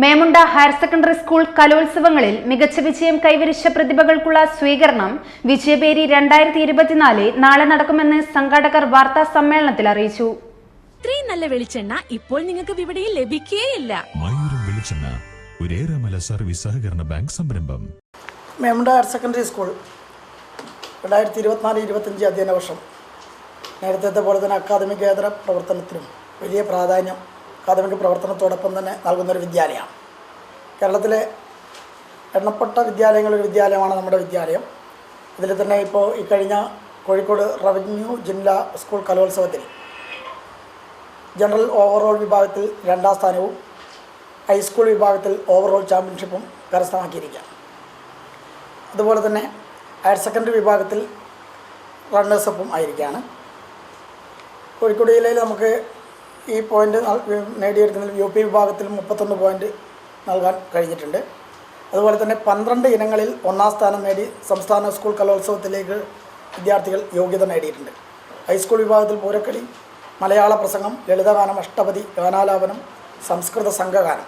Memunda higher secondary school കലോത്സവങ്ങളിൽ മികച്ച വിജയം കൈവരിച്ച പ്രതിഭകൾക്കുള്ള സ്വീകരണം വിജയപേരി രണ്ടായിരത്തി ഇരുപത്തിനാല് നാളെ നടക്കുമെന്ന് സംഘാടകർ വാർത്താ സമ്മേളനത്തിൽ അറിയിച്ചു. ഇത്രയും നല്ല വെളിച്ചെണ്ണ ഇപ്പോൾ നിങ്ങൾക്ക് വിപണിയിൽ ലഭിക്കുകയില്ല മയൂരം വെളിച്ചെണ്ണ ഒരേറെമല സർവീസ് സഹകരണ ബാങ്ക് സംരംഭം. മേമുണ്ട ഹയർ സെക്കൻഡറി സ്കൂൾ രണ്ടായിരത്തി ഇരുപത്തിനാല് ഇരുപത്തഞ്ച് അധ്യയന വർഷം. നേരത്തെ പോലെ തന്നെ അക്കാദമികേതര പ്രവർത്തനത്തിനും വലിയ പ്രാധാന്യം അക്കാദമിക പ്രവർത്തനത്തോടൊപ്പം തന്നെ നൽകുന്നൊരു വിദ്യാലയമാണ്. കേരളത്തിലെ എണ്ണപ്പെട്ട വിദ്യാലയങ്ങളൊരു വിദ്യാലയമാണ് നമ്മുടെ വിദ്യാലയം. ഇതിൽ തന്നെ ഇപ്പോൾ ഈ കഴിഞ്ഞ കോഴിക്കോട് റവന്യൂ ജില്ലാ സ്കൂൾ കലോത്സവത്തിൽ ജനറൽ ഓവറോൾ വിഭാഗത്തിൽ രണ്ടാം സ്ഥാനവും ഹൈസ്കൂൾ വിഭാഗത്തിൽ ഓവറോൾ ചാമ്പ്യൻഷിപ്പും കരസ്ഥമാക്കിയിരിക്കുക അതുപോലെ തന്നെ ഹയർ സെക്കൻഡറി വിഭാഗത്തിൽ റണ്ണേഴ്സപ്പും ആയിരിക്കുകയാണ്. കോഴിക്കോട് ജില്ലയിൽ നമുക്ക് ഈ പോയിന്റ് നേടിയെടുക്കുന്നതിൽ യു പി വിഭാഗത്തിൽ മുപ്പത്തൊന്ന് പോയിന്റ് നൽകാൻ കഴിഞ്ഞിട്ടുണ്ട്. അതുപോലെ തന്നെ പന്ത്രണ്ട് ഇനങ്ങളിൽ ഒന്നാം സ്ഥാനം നേടി സംസ്ഥാന സ്കൂൾ കലോത്സവത്തിലേക്ക് വിദ്യാർത്ഥികൾ യോഗ്യത നേടിയിട്ടുണ്ട്. ഹൈസ്കൂൾ വിഭാഗത്തിൽ പൂരക്കളി മലയാള പ്രസംഗം ലളിതഗാനം അഷ്ടപതി ഗാനാലാപനം സംസ്കൃത സംഘഗാനം.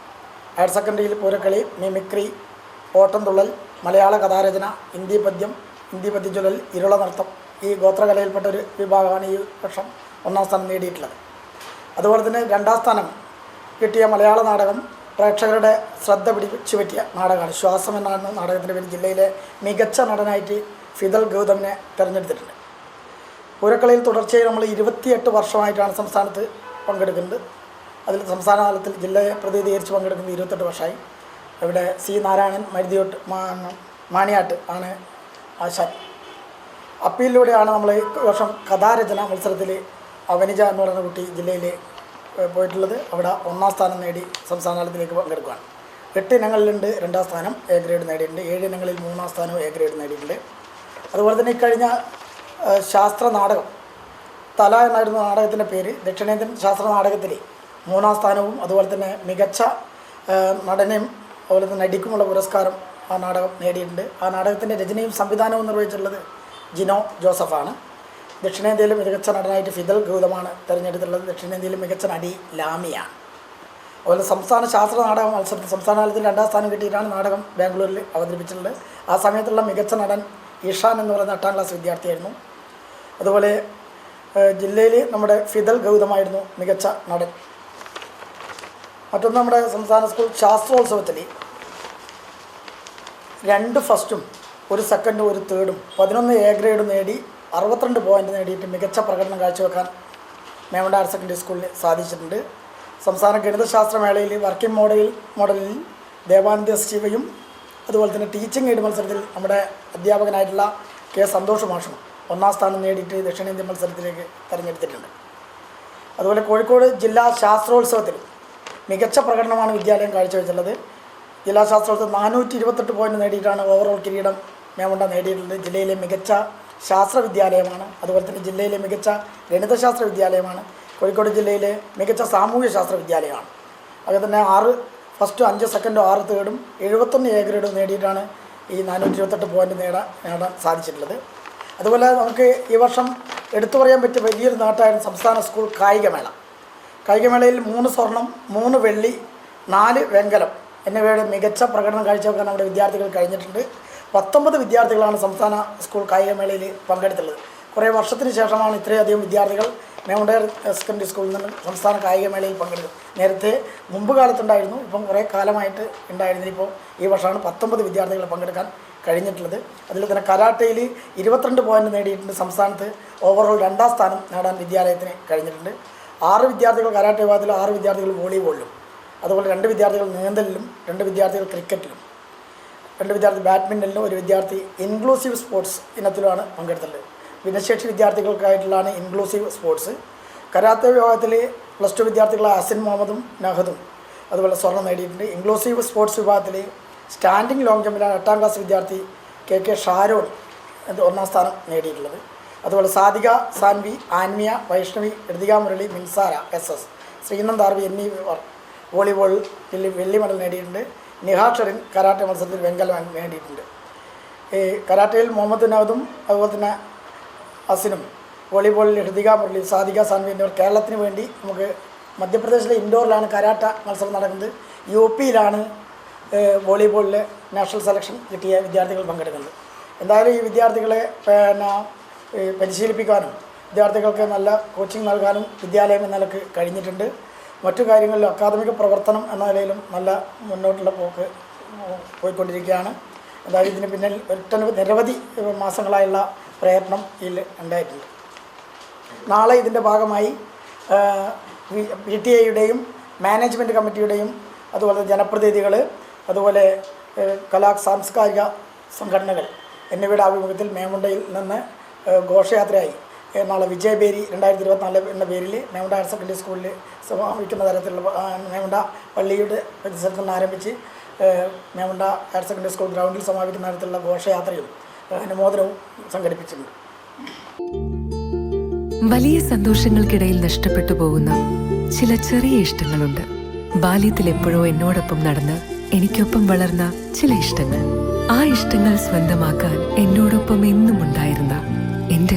ഹയർ സെക്കൻഡറിയിൽ പൂരക്കളി മിമിക്രി ഓട്ടംതുള്ളൽ മലയാള കഥാരചന ഹിന്ദി പദ്യം ഹിന്ദി പദ്യചൊല്ലൽ ഇരുള നൃത്തം ഈ ഗോത്രകലയിൽപ്പെട്ട ഒരു വിഭാഗമാണ് ഈ വർഷം ഒന്നാം സ്ഥാനം നേടിയിട്ടുള്ളത്. അതുപോലെ തന്നെ രണ്ടാം സ്ഥാനം കിട്ടിയ മലയാള നാടകം പ്രേക്ഷകരുടെ ശ്രദ്ധ പിടിച്ചു പറ്റിയ നാടകമാണ്. ശ്വാസം എന്നാണ് നാടകത്തിന്റെ പേര്. ജില്ലയിലെ മികച്ച നടനായിട്ട് ഫിദൽ ഗൗതമിനെ തിരഞ്ഞെടുത്തിട്ടുണ്ട്. പൂരക്കളിയിൽ തുടർച്ചയായി നമ്മൾ ഇരുപത്തിയെട്ട് വർഷമായിട്ടാണ് സംസ്ഥാനത്ത് പങ്കെടുക്കുന്നത്. അതിൽ സംസ്ഥാന തലത്തിൽ ജില്ലയെ പ്രതിനിധീകരിച്ച് പങ്കെടുക്കുന്നത് ഇരുപത്തെട്ട് വർഷമായി. ഇവിടെ സി നാരായണൻ മരുതിയോട്ട് മാണിയാട്ട് ആണ് ആശാൻ. അപ്പീലിലൂടെയാണ് നമ്മൾ ഈ വർഷം കഥാരചന മത്സരത്തിൽ അവനിജ എന്ന് പറയുന്ന കുട്ടി ജില്ലയിൽ പോയിട്ടുള്ളത് അവിടെ ഒന്നാം സ്ഥാനം നേടി സംസ്ഥാന തലത്തിലേക്ക് പങ്കെടുക്കുകയാണ് എട്ട് ഇനങ്ങളിലുണ്ട് രണ്ടാം സ്ഥാനം എ ഗ്രേഡ് നേടിയിട്ടുണ്ട്. ഏഴ് ഇനങ്ങളിൽ മൂന്നാം സ്ഥാനം എ ഗ്രേഡ് നേടിയിട്ടുണ്ട്. അതുപോലെ തന്നെ ഇക്കഴിഞ്ഞ ശാസ്ത്ര നാടകം തല എന്നായിരുന്നു നാടകത്തിന്റെ പേര്. ദക്ഷിണേന്ത്യൻ ശാസ്ത്ര നാടകത്തിൽ മൂന്നാം സ്ഥാനവും അതുപോലെ തന്നെ മികച്ച നടനയും അതുപോലെ തന്നെ നടിക്കുമുള്ള പുരസ്കാരം ആ നാടകം നേടിയിട്ടുണ്ട്. ആ നാടകത്തിന്റെ രചനയും സംവിധാനവും നിർവഹിച്ചിട്ടുള്ളത് ജിനോ ജോസഫാണ്. ദക്ഷിണേന്ത്യയിലെ മികച്ച നടനായിട്ട് ഫിദൽ ഗൗതമാണ് തിരഞ്ഞെടുത്തിട്ടുള്ളത്. ദക്ഷിണേന്ത്യയിലെ മികച്ച നടി ലാമിയാണ് അതുപോലെ സംസ്ഥാന ശാസ്ത്ര നാടക മത്സരത്തിൽ സംസ്ഥാന തലത്തിൽ രണ്ടാം സ്ഥാനം കിട്ടിയിട്ടാണ് നാടകം ബാംഗ്ലൂരിൽ അവതരിപ്പിച്ചിട്ടുള്ളത്. ആ സമയത്തുള്ള മികച്ച നടൻ ഇഷാൻ എന്ന് പറയുന്ന എട്ടാം ക്ലാസ് വിദ്യാർത്ഥിയായിരുന്നു. അതുപോലെ ജില്ലയിൽ നമ്മുടെ ഫിദൽ ഗൗതമായിരുന്നു മികച്ച നടൻ. മറ്റൊന്ന് നമ്മുടെ സംസ്ഥാന സ്കൂൾ ശാസ്ത്രോത്സവത്തിൽ രണ്ട് ഫസ്റ്റും ഒരു സെക്കൻഡും ഒരു തേർഡും പതിനൊന്ന് എ ഗ്രേഡും നേടി അറുപത്തിരണ്ട് പോയിന്റ് നേടിയിട്ട് മികച്ച പ്രകടനം കാഴ്ചവെക്കാൻ മേമണ്ട ഹയർ സെക്കൻഡറി സ്കൂളിന് സാധിച്ചിട്ടുണ്ട്. സംസ്ഥാന ഗണിതശാസ്ത്ര മേളയിൽ വർക്കിംഗ് മോഡലിൽ മോഡലിൽ ദേവാനന്ദ ശിവയും അതുപോലെ തന്നെ ടീച്ചിങ് എയ്ഡ് മത്സരത്തിൽ നമ്മുടെ അധ്യാപകനായിട്ടുള്ള കെ സന്തോഷ് മാഷും ഒന്നാം സ്ഥാനം നേടിയിട്ട് ദക്ഷിണേന്ത്യൻ മത്സരത്തിലേക്ക് തിരഞ്ഞെടുത്തിട്ടുണ്ട്. അതുപോലെ കോഴിക്കോട് ജില്ലാ ശാസ്ത്രോത്സവത്തിൽ മികച്ച പ്രകടനമാണ് വിദ്യാലയം കാഴ്ചവെച്ചുള്ളത്. ജില്ലാ ശാസ്ത്രോത്സവം നാനൂറ്റി ഇരുപത്തെട്ട് പോയിന്റ് നേടിയിട്ടാണ് ഓവറോൾ കിരീടം മേമുണ്ട നേടിയിട്ടുള്ളത്. ജില്ലയിലെ മികച്ച ശാസ്ത്ര വിദ്യാലയമാണ്. അതുപോലെ തന്നെ ജില്ലയിലെ മികച്ച ഗണിതശാസ്ത്ര വിദ്യാലയമാണ്. കോഴിക്കോട് ജില്ലയിലെ മികച്ച സാമൂഹ്യ ശാസ്ത്ര വിദ്യാലയമാണ്. അതുപോലെ തന്നെ ആറ് ഫസ്റ്റും അഞ്ച് സെക്കൻഡും ആറ് തേർഡും എഴുപത്തൊന്ന് എ ഗ്രേഡും നേടിയിട്ടാണ് ഈ നാനൂറ്റി ഇരുപത്തെട്ട് പോയിന്റ് നേടാൻ നേടാൻ സാധിച്ചിട്ടുള്ളത്. അതുപോലെ നമുക്ക് ഈ വർഷം എടുത്തു പറയാൻ പറ്റിയ വലിയൊരു നേട്ടമായിരുന്നു സംസ്ഥാന സ്കൂൾ കായികമേള. കായികമേളയിൽ മൂന്ന് സ്വർണം മൂന്ന് വെള്ളി നാല് വെങ്കലം. എന്നിവയുടെ മികച്ച പ്രകടനം കാഴ്ചവെക്കാൻ നമ്മുടെ വിദ്യാർത്ഥികൾ കഴിഞ്ഞിട്ടുണ്ട്. പത്തൊമ്പത് വിദ്യാർത്ഥികളാണ് സംസ്ഥാന സ്കൂൾ കായികമേളയിൽ പങ്കെടുത്തുള്ളത്. കുറേ വർഷത്തിന് ശേഷമാണ് ഇത്രയധികം വിദ്യാർത്ഥികൾ മേമുണ്ടയർ സെക്കൻഡറി സ്കൂളിൽ നിന്ന് സംസ്ഥാന കായികമേളയിൽ പങ്കെടുക്കുന്നത് നേരത്തെ മുമ്പ് കാലത്തുണ്ടായിരുന്നു ഇപ്പം കുറേ കാലമായിട്ട് ഉണ്ടായിരുന്നില്ല ഇപ്പോൾ ഈ വർഷമാണ് പത്തൊമ്പത് വിദ്യാർത്ഥികൾ പങ്കെടുക്കാൻ കഴിഞ്ഞിട്ടുള്ളത്. അതിൽ തന്നെ കരാട്ടയിൽ ഇരുപത്തിരണ്ട് പോയിന്റ് നേടിയിട്ടുണ്ട്. സംസ്ഥാനത്ത് ഓവറോൾ രണ്ടാം സ്ഥാനം നേടാൻ വിദ്യാലയത്തിന് കഴിഞ്ഞിട്ടുണ്ട്. ആറ് വിദ്യാർത്ഥികൾ കരാട്ടെ വിഭാഗത്തിലും ആറ് വിദ്യാർത്ഥികൾ വോളിബോളിലും. അതുപോലെ രണ്ട് വിദ്യാർത്ഥികൾ നീന്തലിലും രണ്ട് വിദ്യാർത്ഥികൾ ക്രിക്കറ്റിലും. രണ്ട് വിദ്യാർത്ഥി ബാഡ്മിന്റണിലും ഒരു വിദ്യാർത്ഥി ഇൻക്ലൂസീവ് സ്പോർട്സ് ഇനത്തിലുമാണ് പങ്കെടുത്തിട്ടുള്ളത് ഭിന്നശേഷി വിദ്യാർത്ഥികൾക്കായിട്ടുള്ളതാണ് ഇൻക്ലൂസീവ് സ്പോർട്സ് കരാത്ത വിഭാഗത്തിൽ പ്ലസ് ടു വിദ്യാർത്ഥികളായ അസിൻ മുഹമ്മദും നഹദും. അതുപോലെ സ്വർണം നേടിയിട്ടുണ്ട്. ഇൻക്ലൂസീവ് സ്പോർട്സ് വിഭാഗത്തിൽ സ്റ്റാൻഡിംഗ് ലോങ് ജമ്പിലാണ് എട്ടാം ക്ലാസ് വിദ്യാർത്ഥി കെ കെ ഷാരോൺ ഒന്നാം സ്ഥാനം നേടിയിട്ടുള്ളത്. അതുപോലെ സാധിക സാൻവി ആൻമിയ വൈഷ്ണവി ഋതിക മുരളി മിൻസാര എസ് എസ് ശ്രീനന്ദ് ആർവി എന്നിവർ വോളിബോളിൽ വെള്ളി മെഡൽ നേടിയിട്ടുണ്ട്. നിഹാക്ഷറിൻ കരാട്ടെ മത്സരത്തിൽ വെങ്കലം നേടിയിട്ടുണ്ട് ഈ കരാട്ടയിൽ മുഹമ്മദ് നവദും അതുപോലെ തന്നെ അസിനും വോളിബോളിൽ ഹൃതിക മുരളി സാധിക സാൻവി എന്നിവർ കേരളത്തിന് വേണ്ടി നമുക്ക് മധ്യപ്രദേശിലെ ഇൻഡോറിലാണ് കരാട്ട മത്സരം നടക്കുന്നത്. യു പിയിലാണ് വോളിബോളിലെ നാഷണൽ സെലക്ഷൻ കിട്ടിയ വിദ്യാർത്ഥികൾ പങ്കെടുക്കുന്നത്. എന്തായാലും ഈ വിദ്യാർത്ഥികളെ പിന്നെ പരിശീലിപ്പിക്കാനും വിദ്യാർത്ഥികൾക്ക് നല്ല കോച്ചിങ് നൽകാനും വിദ്യാലയം എന്ന നിലയ്ക്ക് കഴിഞ്ഞിട്ടുണ്ട്. മറ്റു കാര്യങ്ങളിലും അക്കാദമിക പ്രവർത്തനം എന്ന നിലയിലും നല്ല മുന്നോട്ടുള്ള പോക്ക് പോയിക്കൊണ്ടിരിക്കുകയാണ്. എന്തായാലും ഇതിന് പിന്നിൽ ഒട്ടനവധി നിരവധി മാസങ്ങളായുള്ള പ്രയത്നം ഇതിൽ ഉണ്ടായിട്ടുണ്ട്. നാളെ ഇതിന്റെ ഭാഗമായി പി ടി ഐയുടെയും മാനേജ്മെന്റ് കമ്മിറ്റിയുടെയും അതുപോലെ ജനപ്രതിനിധികൾ അതുപോലെ കലാ സാംസ്കാരിക സംഘടനകൾ എന്നിവയുടെ ആഭിമുഖ്യത്തിൽ മേമുണ്ടയിൽ നിന്ന് ഘോഷയാത്രയായി. നാളെ വിജയബേരി രണ്ടായിരത്തി ഇരുപത്തിനാല് എന്ന പേരിൽ മേമുണ്ട ഹയർ സെക്കൻഡറി സ്കൂളിൽ സമാപിക്കുന്ന തരത്തിലുള്ള മേമുണ്ട പള്ളിയുടെ പരിസരത്ത് നിന്ന് ആരംഭിച്ച് മേമുണ്ട ഹയർ സെക്കൻഡറി സ്കൂൾ ഗ്രൗണ്ടിൽ സമാപിക്കുന്ന തരത്തിലുള്ള ഘോഷയാത്രയും അനുമോദനവും സംഘടിപ്പിച്ചിട്ടുണ്ട് വലിയ സന്തോഷങ്ങൾക്കിടയിൽ നഷ്ടപ്പെട്ടു പോകുന്ന ചില ചെറിയ ഇഷ്ടങ്ങളുണ്ട്. ബാല്യത്തിൽ എപ്പോഴോ എന്നോടൊപ്പം നടന്ന് എനിക്കൊപ്പം വളർന്ന ചില ഇഷ്ടങ്ങൾ. ആ ഇഷ്ടങ്ങൾ സ്വന്തമാക്കാൻ എന്നോടൊപ്പം എന്നും ഉണ്ടായിരുന്ന എന്റെ